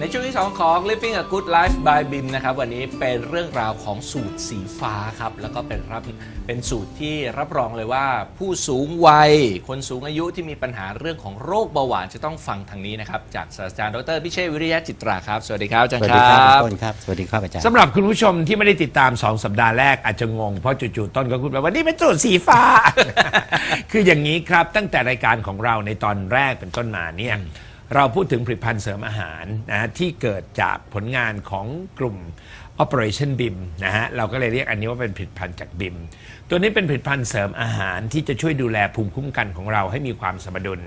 ในช่วงที่ 2 ของ Living a Good Life by BIM นะครับ วันนี้เป็นเรื่องราวของสูตรสีฟ้าครับ แล้วก็เป็นรับเป็นสูตรที่รับรองเลยว่า ผู้สูงวัย คนสูงอายุที่มีปัญหาเรื่องของโรคเบาหวานจะต้องฟังทางนี้นะครับ จากศาสตราจารย์ดรพิเชษฐ์วิริยะจิตราครับ สวัสดีครับอาจารสย์วัสคดีครับรับ ต้นครับ สวัสดีครับอาจารย์สำหรับคุณผู้ชมที่ไม่ได้ติดตาม 2 สัปดาห์แรกอาจจะงง เพราะจู่ๆต้นก็พูดไปว่านี่เป็นสูตรสีฟ้า คืออย่างนี้ครับตั้งแต่รายการของเราในตอนแรกเป็นต้นมาเนี่ย เราพูดถึงผลิตภัณฑ์เสริมอาหารนะที่เกิดจากผลงานของกลุ่ม Operation BIM นะฮะเราก็เลยเรียกอันนี้ว่าเป็นผลิตภัณฑ์จาก BIM ตัวนี้เป็นผลิตภัณฑ์เสริมอาหารที่จะช่วยดูแลภูมิคุ้มกันของเราให้มีความสมดุล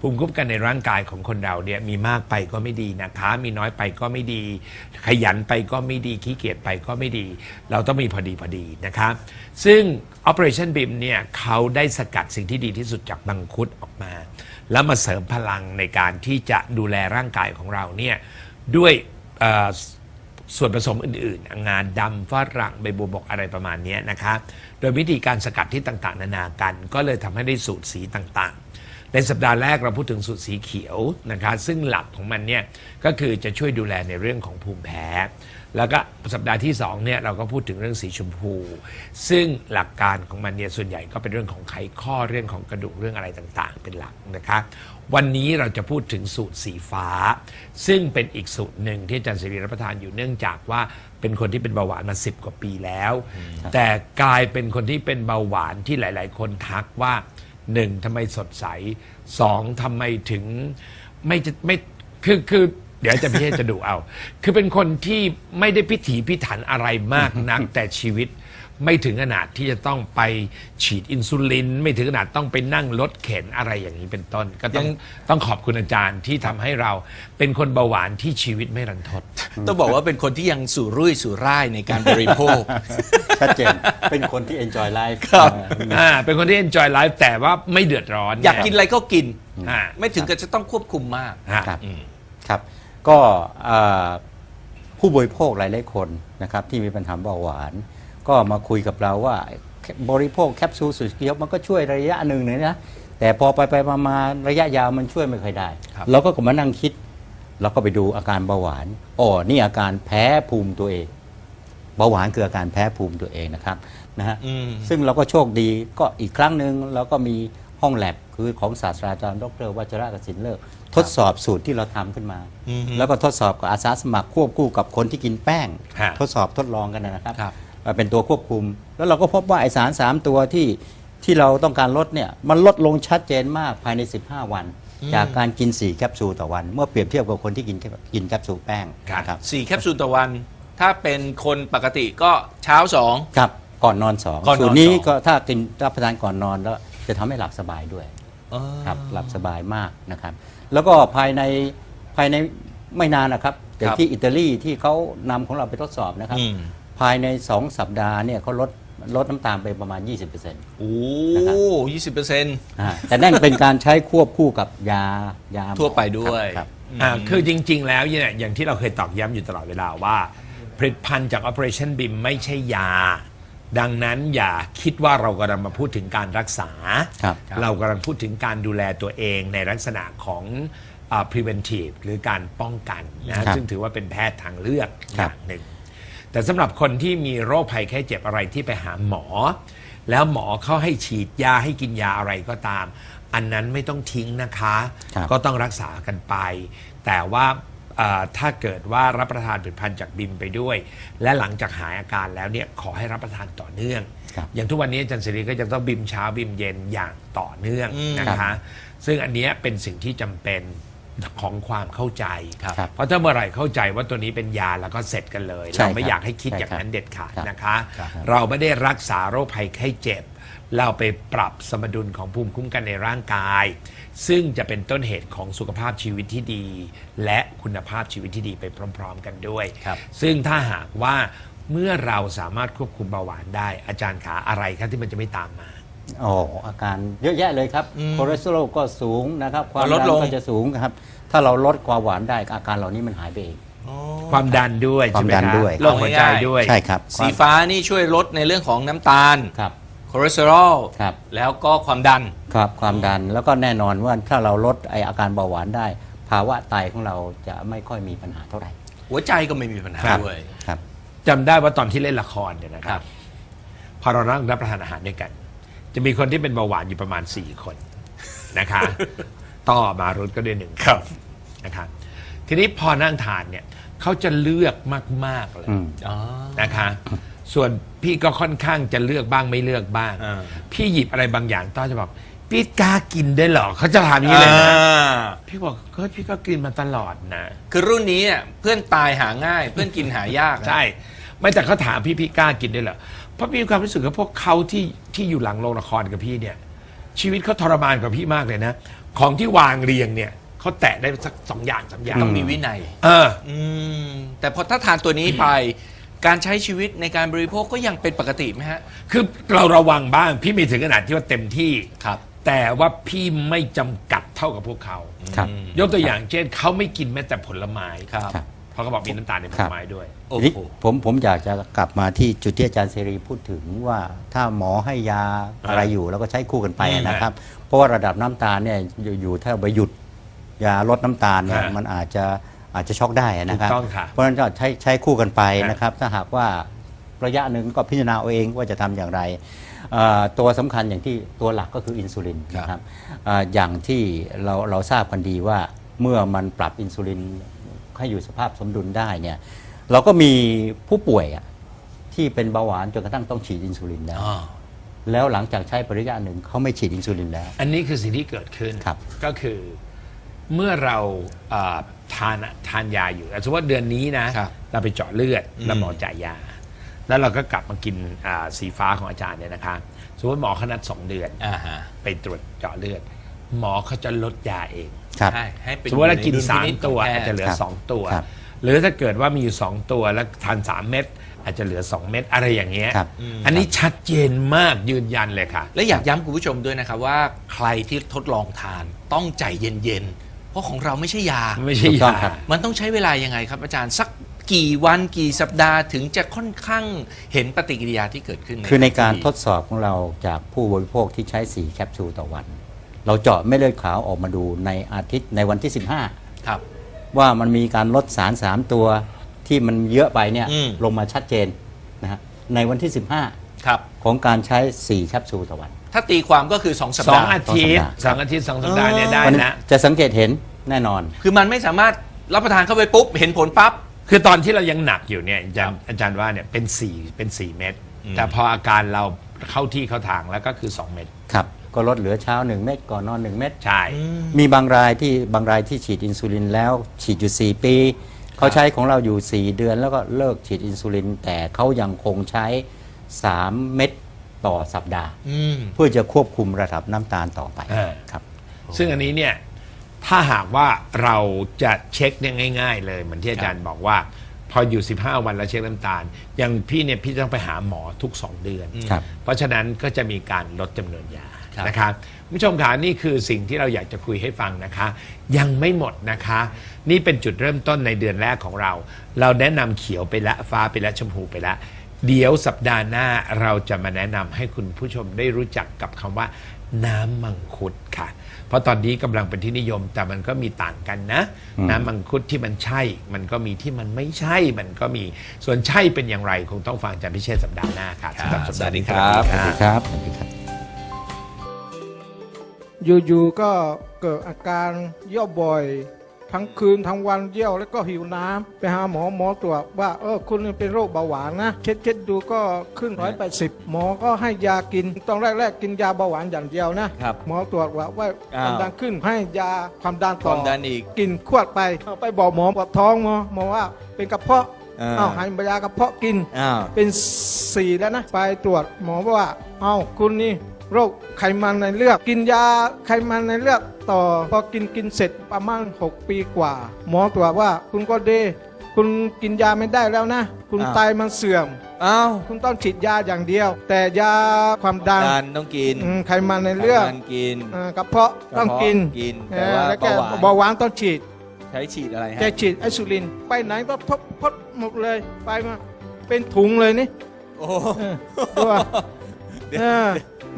ภูมิคุ้มกันในร่างกายของคนเราเนี่ยมีมากไปก็ไม่ดีนะคะ มีน้อยไปก็ไม่ดี ขยันไปก็ไม่ดีขี้เกียจไปก็ไม่ดี เราต้องมีพอดีพอดีนะครับซึ่ง Operation BIM เนี่ยเขาได้สกัดสิ่งที่ดีที่สุดจากบังคุดออกมา แล้วมาเสริมพลังในการที่จะดูแลร่างกายของเราเนี่ยด้วยอ่อ ส่วนผสมอื่นๆ งานดำฝรั่งใบบัวบกอะไรประมาณนี้นะคะโดยวิธีการสกัดที่ต่างๆ นานากัน ก็เลยทำให้ได้สูตรสีต่างๆ ในสัปดาห์แรกเราพูดถึงสูตรสีเขียวนะคะซึ่งหลักของมันเนี่ยก็คือจะช่วยดูแลในเรื่องของภูมิแพ้ แล้วก็สัปดาห์ที่2เนี่ยเราก็พูดถึงเรื่องสีชมพู ซึ่งหลักการของมันเนี่ยส่วนใหญ่ก็เป็นเรื่องของไขข้อเรื่องของกระดูกเรื่องอะไรต่างๆ เป็นหลักนะคะวันนี้เราจะพูดถึงสูตรสีฟ้า ซึ่งเป็นอีกสูตรหนึ่งที่อาจารย์สิริรับประทานอยู่เนื่องจากว่าเป็นคนที่เป็นเบาหวานมา10กว่าปีแล้ว แต่กลายเป็นคนที่เป็นเบาหวานที่หลาย ๆ คนทักว่าหนึ่งทำไมสดใสสองทำไมถึงไม่จะไม่คือคือ เดี๋ยวอาจะพี่เทศจะดูเอา คือเป็นคนที่ไม่ได้พิถีพิถันอะไรมากนัก แต่ชีวิตไม่ถึงขนาดที่จะต้องไปฉีดอินซูลิน ไม่ถึงขนาดต้องไปนั่งรถเข็นอะไรอย่างนี้เป็นต้น ก็ต้องต้องขอบคุณอาจารย์ที่ทำให้เราเป็นคนเบาหวานที่ชีวิตไม่รันทด ต้องบอกว่าเป็นคนที่ยังสู่รุ่ยสู่ร่ายในการบริโภค ชัดเจน เป็นคนที่ enjoy life ครับ อ่าเป็นคนที่ enjoy life แต่ว่าไม่เดือดร้อนอยากกินอะไรก็กิน อ่าไม่ถึงกับจะต้องควบคุมมาก อ่าครับ อืม ครับ ก็อ่าผู้บริโภคหลายๆคนนะครับที่มีปัญหาเบาหวาน ก็มาคุยกับเราว่าบริโภคแคปซูลสุดเขียวมันก็ช่วยระยะหนึ่งเลยนะแต่พอไปไปมามาระยะยาวมันช่วยไม่ค่อยได้ครับเราก็มานั่งคิดเราก็ไปดูอาการเบาหวานอ๋อนี่อาการแพ้ภูมิตัวเองเบาหวานคืออาการแพ้ภูมิตัวเองนะครับนะฮะอืมซึ่งเราก็โชคดีก็อีกครั้งหนึ่งเราก็มี ห้องแลบคือของศาสตราจารย์ดรวัชระกสินเลิก ทดสอบสูตรที่เราทำขึ้นมา อือฮึแล้วก็ทดสอบกับอาสาสมัครควบคู่กับคนที่กินแป้ง ฮะทดสอบทดลองกันนะครับครับมาเป็นตัวควบคุม แล้วเราก็พบว่าไอสาร3ตัวที่ที่เราต้องการลดเนี่ยมันลดลงชัดเจนมากภายใน 15 วันจากการกิน 4 แคปซูลต่อวัน เมื่อเปรียบเทียบกับคนที่กินแค่กินแคปซูลแป้งนะครับสี่แคปซูลต่อวัน ถ้าเป็นคนปกติก็เช้าสอง ครับก่อนนอนสองก่อนนอนสูตรนี้สอง ก็ถ้ากินรับประทานก่อนนอนแล้ว จะทำให้หลับสบายด้วยครับหลับสบายมากนะครับ แล้วก็ภายในภายในไม่นานนะครับอย่างครับที่อิตาลีที่เขานำของเราไปทดสอบนะครับ อืมภายใน 2 สัปดาห์เนี่ยเขาลดลดน้ำตาลไปประมาณ 20%โอ้นะครับยี่สิบเปอร์เซ็นต์ อ่าแต่นั่นเป็นการใช้ควบคู่กับยายาหมอทั่วไปด้วยครับ อ่าคือจริง ๆ แล้วเนี่ยอย่างที่เราเคยตอกย้ำอยู่ตลอดเวลาว่า ผลิตภัณฑ์จาก Operation BIM ไม่ใช่ยา ดังนั้นอย่าคิดว่าเรากำลังมาพูดถึงการรักษาครับ เรากำลังพูดถึงการดูแลตัวเองในลักษณะของอ่า preventive หรือการป้องกันนะซึ่งถือว่าเป็นแพทย์ทางเลือกอครับ ย่างหนึ่ง แต่สำหรับคนที่มีโรคภัยแค่เจ็บอะไรที่ไปหาหมอ แล้วหมอเขาให้ฉีดยาให้กินยาอะไรก็ตาม อันนั้นไม่ต้องทิ้งนะคะ ครับ ก็ต้องรักษากันไป แต่ว่าเอ่อ ถ้าเกิดว่ารับประทานผลิตภัณฑ์จากบิมไปด้วย และหลังจากหายอาการแล้วเนี่ยขอให้รับประทานต่อเนื่องครับอย่างทุกวันนี้อาจารย์สิริก็จะต้องบิมเช้าบิมเย็นอย่างต่อเนื่องอืมนะครัคะบซึ่งอันเนี้ยเป็นสิ่งที่จำเป็นของความเข้าใจครับครับเพราะถ้าเมื่อไหร่เข้าใจว่าตัวนี้เป็นยาแล้วก็เสร็จกันเลยใช่เราไม่ครับอยากให้คิดใช่อย่างครับนั้นเด็ดขาดครับนะคะครับเราไม่ได้รักษาโรคภัยไข้เจ็บ เราไปปรับสมดุลของภูมิคุ้มกันในร่างกาย ซึ่งจะเป็นต้นเหตุของสุขภาพชีวิตที่ดี และคุณภาพชีวิตที่ดีไปพร้อม ๆ กันด้วย ครับ ซึ่งถ้าหากว่าเมื่อเราสามารถควบคุมเบาหวานได้ อาจารย์ขาอะไรครับที่มันจะไม่ตามมา อ๋ออาการเยอะแยะเลยครับคอเลสเตอรอลก็สูงนะครับ ความลดดันลง ก็จะสูงครับ ถ้าเราลดความหวานได้อาการเหล่านี้มันหายไปเองความดันด้วยความใช่ไหมดันครับด้วย โรคหัวใจด้วย ใช่ครับสีฟ้านี่ช่วยลดในเรื่องของน้ำตาล ครับ คอเลสเตอรอลครับ แล้วก็ความดัน ครับความดันแล้วก็แน่นอนว่าถ้าเราลดไออาการเบาหวานได้ ภาวะไตของเราจะไม่ค่อยมีปัญหาเท่าไหร่หัวใจก็ไม่มีปัญหาครับ ด้วย ครับ จำได้ว่าตอนที่เล่นละครเนี่ยนะคครัรับ บ พอเรานั่งรับประทานอาหารด้วยกัน จะมีคนที่เป็นเบาหวานอยู่ประมาณ 4 คน นะคะ ต่อมารุดก็ด้วยหนึ่งคนนะคะทีนี้พอนั่งทานเนี่ยเขาจะเลือกมาก ๆ เลยอืม อ๋อ นะคะ ส่วนพี่ก็ค่อนข้างจะเลือกบ้างไม่เลือกบ้าง อ่า พี่หยิบอะไรบางอย่างต้อจะบอกพี่กล้ากินได้เหรอเขาจะถามอย่างนี้เลยนะอ่าพี่บอกก็พี่ก็กินมาตลอดนะ คือรุ่นนี้อะเพื่อนตายหาง่าย เพื่อนกินหายากนะ ใช่ ไม่แต่เขาถามพี่พี่กล้ากินได้เหรอเพราะพี่มีความรู้สึกว่าพวกเขาที่ที่อยู่หลังโรงละครกับพี่เนี่ย ชีวิตเขาทรมานกว่าพี่มากเลยนะ ของที่วางเรียงเนี่ยเขาแตะได้สักสองอย่างสามอย่างต้องมีวินัย เออ อืมแต่พอถ้าทานตัวนี้ไป การใช้ชีวิตในการบริโภคก็ยังเป็นปกติไหมฮะ คือเราระวังบ้าง พี่มีถึงขนาดที่ว่าเต็มที่ ครับ แต่ว่าพี่ไม่จำกัดเท่ากับพวกเขา ครับ ยกตัวอย่างเช่น เขาไม่กินแม้แต่ผลไม้ครับ ครับ เพราะเขาบอกมีน้ำตาลในผลไม้ด้วย โอ้ทีนี้โห ผมผมอยากจะกลับมาที่จุดที่อาจารย์เสรีพูดถึงว่าถ้าหมอให้ยาอะไรอยู่แล้วก็ใช้คู่กันไปอืมนะครับ เพราะว่าระดับน้ำตาลเนี่ยอยู่อยู่ถ้าไปหยุดยาลดน้ำตาลเนี่ยฮะมันอาจจะ อาจจะช็อกได้นะครับ ถูกต้องค่ะ เพราะฉะนั้นก็ใช้ใช้คู่กันไปฮะนะครับ ถ้าหากว่าระยะหนึ่งก็พิจารณาเอาเองว่าจะทำอย่างไรเอ่อตัวสำคัญอย่างที่ตัวหลักก็คืออินซูลินนะครับเอ่ออย่างที่เราเราทราบกันดีว่าเมื่อมันปรับอินซูลินให้อยู่สภาพสมดุลได้เนี่ยเราก็มีผู้ป่วยอะที่เป็นเบาหวานจนกระทั่งต้องฉีดอินซูลินแล้วอ๋อแล้วหลังจากใช้ไประยะหนึ่งเขาไม่ฉีดอินซูลินแล้ว อันนี้คือสิ่งที่เกิดขึ้น ครับก็คือเมื่อเราเอ่อ ทานทานยาอยู่สมมติว่าเดือนนี้นะ ครับเราไปเจาะเลือดแล้วหมอจ่ายยา แล้วเราก็กลับมากินอ่าสีฟ้าของอาจารย์เนี่ยนะคะ สมมติหมอเขานัดสองเดือน อ่าฮะไปตรวจเจาะเลือด หมอเขาจะลดยาเอง ครับให้ให้เป็นสมมติว่ากิน อยู่ใสามดุลพิจตัวขงแพอาจทย์ จะเหลือ ครับสองตัว ครับ หรือถ้าเกิดว่ามีอยู่สองตัวแล้วทานสามเม็ดอาจจะเหลือสองเม็ดอะไรอย่างเงี้ยครับอันนี้ชัดเจนมากยืนยันเลยค่ะ และอยากย้ำคุณผู้ชมด้วยนะครับว่าใครที่ทดลองทานต้องใจเย็นๆ เพราะของเราไม่ใช่ยา ไม่ใช่ถูกต้ยาองครับ มันต้องใช้เวลายังไงครับ อาจารย์สักกี่วันกี่สัปดาห์ถึงจะค่อนข้างเห็นปฏิกิริยาที่เกิดขึ้นคือในการทันทีทดสอบของเราจากผู้บริโภคที่ใช้ 4 แคปซูลต่อวัน เราเจาะเม็ดเลือดขาวออกมาดูในอาทิตย์ในวันที่ ครับ 15 ว่ามันมีการลดสาร 3 ตัวที่มันเยอะไปเนี่ยอืม ลงมาชัดเจนนะฮะในวันที่ ครับ15 ของการใช้ 4 แคปซูลต่อวัน ถ้าตีความก็คือ 2 สัปสองดาห์ อาทิตย์สสอองงสัปดาห์อาทิตย์สองสัปดาห์เนี่ยได้วันนะ จะสังเกตเห็นแน่นอน คือมันไม่สามารถรับประทานเข้าไปปุ๊บ เห็นผลปั๊บ คือตอนที่เรายังหนักอยู่เนี่ยอาจารย์อาจารย์ว่าเนี่ยเป็นสี่เป็นสี่เม็ดอืม แต่พออาการเราเข้าที่เข้าทางแล้วก็คือ2เม็ดครับ ก็ลดเหลือเช้า 1 เม็ดก่อนนอน 1 เม็ดใช่ มีบางรายที่บางรายที่ฉีดอินซูลินแล้วฉีดอยู่ 4 ปี เขาใช้ของเราอยู่ 4 เดือนแล้วก็เลิกฉีดอินซูลิน แต่เขายังคงใช้ 3 เม็ด ต่อสัปดาห์ อืมเพื่อจะควบคุมระดับน้ำตาลต่อไปเออครับ ซึ่งอันนี้เนี่ย ถ้าหากว่าเราจะเช็คเนี่ยง่าย ๆ เลยเหมือนที่อาจารย์บอกว่า พออยู่ 15 วันแล้วเช็คน้ำตาล อย่างพี่เนี่ยพี่ต้องไปหาหมอทุก 2 เดือน ครับ เพราะฉะนั้นก็จะมีการลดจำนวนยาครับ นะคะคุณผู้ชมคะนี่คือสิ่งที่เราอยากจะคุยให้ฟังนะคะ ยังไม่หมดนะคะ นี่เป็นจุดเริ่มต้นในเดือนแรกของเรา เราแนะนำเขียวไปแล้วฟ้าไปแล้วชมพูไปแล้ว เดี๋ยวสัปดาห์หน้าเราจะมาแนะนำให้คุณผู้ชมได้รู้จักกับคำว่า น้ำมังคุดค่ะ เพราะตอนนี้กำลังเป็นที่นิยมแต่มันก็มีต่างกันนะ น้ำมังคุดที่มันใช่ มันก็มีที่มันไม่ใช่มันก็มีส่วนใช่เป็นอย่างไร คงต้องฟังอาจารย์พิเชษฐ์สัปดาห์หน้าค่ะสำหรับสัปดาห์นี้สวัสดีครับสวัสดีครับสวัสดีครับ อยู่ๆก็เกิดอาการเยี่ยวบ่อย ทั้งคืนทั้งวันเยี่ยวแล้วก็หิวน้ำไปหาหมอหมอตรวจว่าเออคุณเป็นโรคเบาหวานนะเช็ดเช็ดดูก็ขึ้นร้อยแปดสิบหมอก็ให้ยากินตอนแรกๆกินยาเบาหวานอย่างเดียวนะครับหมอตรวจว่าว่าอ้าวความดันขึ้นให้ยาความดันคต่อวามดันอีกกินขวดไปเอาไปบอกหมอปวดท้องหมอหมอว่าเป็นกระเพาะอ่าอ้าวให้ยากระเพาะกินอ้าวเป็นสี่แล้วนะ ไปตรวจหมอบอกว่า เอาคุณนี่ โรคไขมันในเลือดกินยาไขมันในเลือดต่อ พอกินกินเสร็จประมาณ 6 ปีกว่า หมอตรวจว่าคุณก็เดคุณกินยาไม่ได้แล้วนะ คุณอ้าว ไตมันเสื่อม อ้าวคุณต้องฉีดยาอย่างเดียว แต่ยาความดันดันต้องกินอืมไขมันในเลือดไขมันกินเอ่อกระเพาะต้องกินกินเอแต่อว่าแล้วก็เบาหวาน เบาหวานต้องฉีด ใช้ฉีดอะไรฮะแกฉีดไอซูลิน ไปไหนก็ทบพดหมดเลย ไปมาเป็นถุงเลยนี่ โอ้เออตัว เดี๋ยว เออ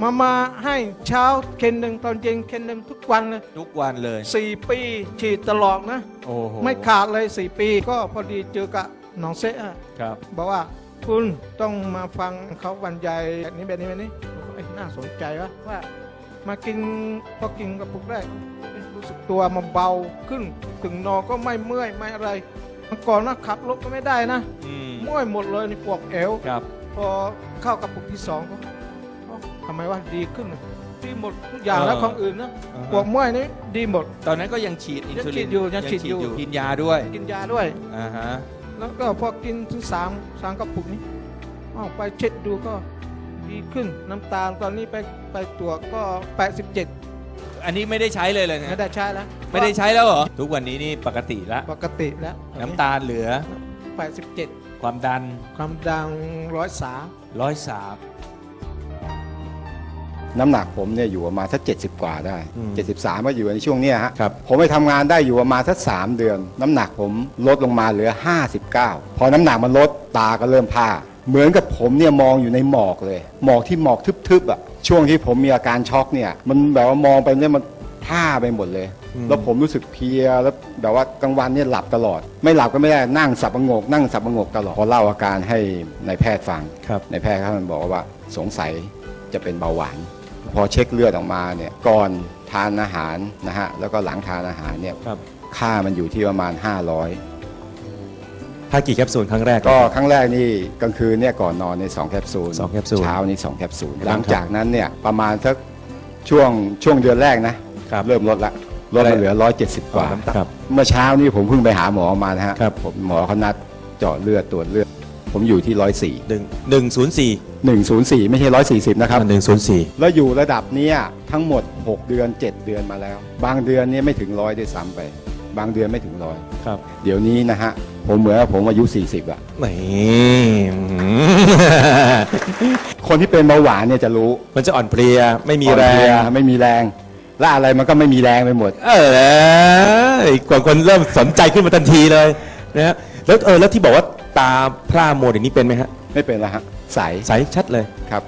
มามาให้เช้าเคนหนึ่งตอนเย็นเคนหนึ่งทุกวันเลยทุกวันเลย สี่ปีฉีดตลอดนะ โอ้โหไม่ขาดเลยสี่ปีก็พอดีเจอกับน้องเซะอะครับ บอกว่าคุณต้องมาฟังเขาบรรยายแบบนี้แบบนี้แบบนี้เอ้ยน่าสนใจวะว่า มากินพอกินกระปุกแรกเอ๊ะรู้สึกตัวมันเบาขึ้น ถึงนอนก็ไม่เมื่อยไม่อะไรเมื่อก่อนนะขับรถก็ไม่ได้นะอืมเมื่อยหมดเลยในปวดเอว ครับ พอเข้ากระปุกที่สองก็ เอ้าทำไมว่าดีขึ้นอะดีหมดทุกอย่างแล้วเออของอื่นนะอ่าฮะ ปวดเมื่อยนี่ดีหมด ตอนนั้นก็ยังฉีดอินซูลินยังฉีดอยู่ยังฉีดอยู่ กินยาด้วยกินยาด้วย อ่าฮะแล้วก็พอกินถึงสามสามกระปุกนี้ออกไปเช็ดดูก็ดีขึ้นน้ำตาลตอนนี้ไปไปตรวจก็ 87 อันนี้ไม่ได้ใช้เลยเลยนะไม่ได้ใช้แล้วไม่ได้ใช้แล้วเหรอทุกวันนี้นี่ปกติแล้วปกติแล้วน้ำตาลเหลือ87 ความดันความดังร้อยสาร้อยสาม น้ำหนักผมเนี่ยอยู่ประมาณสักเจ็ดสิบกว่าได้ อืมเจ็ดสิบสามก็อยู่ในช่วงเนี้ยฮะครับ ผมไปทำงานได้อยู่ประมาณสักสามเดือน น้ำหนักผมลดลงมาเหลือ 59 พอน้ำหนักมันลดตาก็เริ่มผ้าเหมือนกับผมเนี่ยมองอยู่ในหมอกเลย หมอกที่หมอกทึบๆอะช่วงที่ผมมีอาการช็อกเนี่ย มันแบบว่ามองไปเนี่ยมันผ้าไปหมดเลย แล้วผมรู้สึกเพลียแล้วแบบว่ากลางวันเนี่ยหลับตลอด ไม่หลับก็ไม่ได้นั่งสับประงก นั่งสับประงกตลอดพอเล่าอาการให้นายแพทย์ฟัง ครับ ในายแพทย์เขาบอกว่าสงสัยจะเป็นเบาหวาน พอเช็คเลือดออกมาเนี่ยก่อนทานอาหารนะฮะแล้วก็หลังทานอาหารเนี่ยครับ ค่ามันอยู่ที่ประมาณทานกี่แคปซูลครั้งแรก500ก็ครั้งแรกนี่กลางคืนเนี่ยก่อนนอนใน2แคปซูลสองแคปซูลเช้านี่2แคปซูลครับหลังจากนั้นเนี่ยประมาณสักช่วงช่วงเดือนแรกนะครับ เริ่มลดละลดมาเหลือ 170 กว่าน้ำตาลครับ เมื่อเช้านี่ผมเพิ่งไปหาหมอมานะฮะครับ ผมหมอเขานัดเจาะเลือดตรวจเลือด ผมอยู่ที่104หนึ่งหนึ่งศูนย์สี่104ไม่ใช่140นะครับหนึ่งศูนย์สี่แล้วอยู่ระดับเนี้ยทั้งหมด 6 เดือน 7 เดือนมาแล้ว บางเดือนเนี่ยไม่ถึงร้อยด้วยซ้ำไป บางเดือนไม่ถึงร้อยครับเดี๋ยวนี้นะฮะผมเหมือนว่าผมอายุ 40อะนี่คนที่เป็นเบาหวานเนี่ยจะรู้ มันจะอ่อนเพลียไม่มีอ่อนแรเพลียงไม่มีแรงและอะไรมันก็ไม่มีแรงไปหมด เออกว่าคนเริ่มสนใจขึ้นมาทันทีเลยนะฮะแล้วเออแล้วที่บอกว่า ตาพร่าโมดอย่างนี้เป็นไหมฮะ ไม่เป็นละฮะ ใส ใสชัดเลย ครับ